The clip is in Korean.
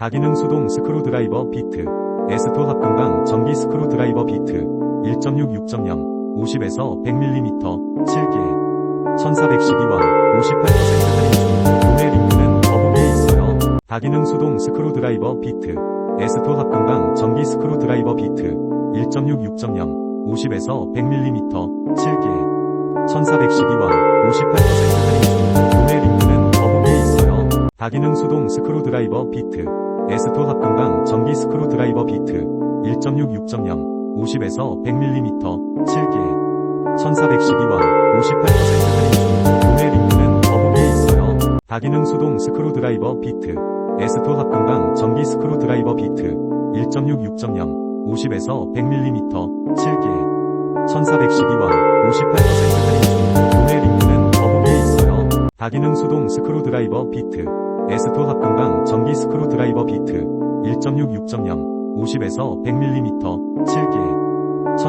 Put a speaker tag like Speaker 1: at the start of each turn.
Speaker 1: 다기능 수동 스크루 드라이버 비트 에스토 합금강 전기 스크루 드라이버 비트 1.6 6.0 50에서 100mm 7개 1412원 58% 할인 중 구매 링크는 더보기에 있어요. 다기능 수동 스크루 드라이버 비트 에스토 합금강 전기 스크루 드라이버 비트 1.6 6.0 50에서 100mm 7개 1412원 58% 다기능 수동 스크루 드라이버 비트 에스토 합금강 전기 스크루 드라이버 비트 1.6 6.0 50에서 100mm 7개 1412원 58% 할인 중 구매 링크는 더보기에 있어요. 다기능 수동 스크루 드라이버 비트 에스토 합금강 전기 스크루 드라이버 비트 1.6 6.0 50에서 100mm 7개 1412원 58% 할인 중 다기능 수동 스크루 드라이버 비트 에스토 합금강 전기 스크루 드라이버 비트 1.6 6.0 50에서 100mm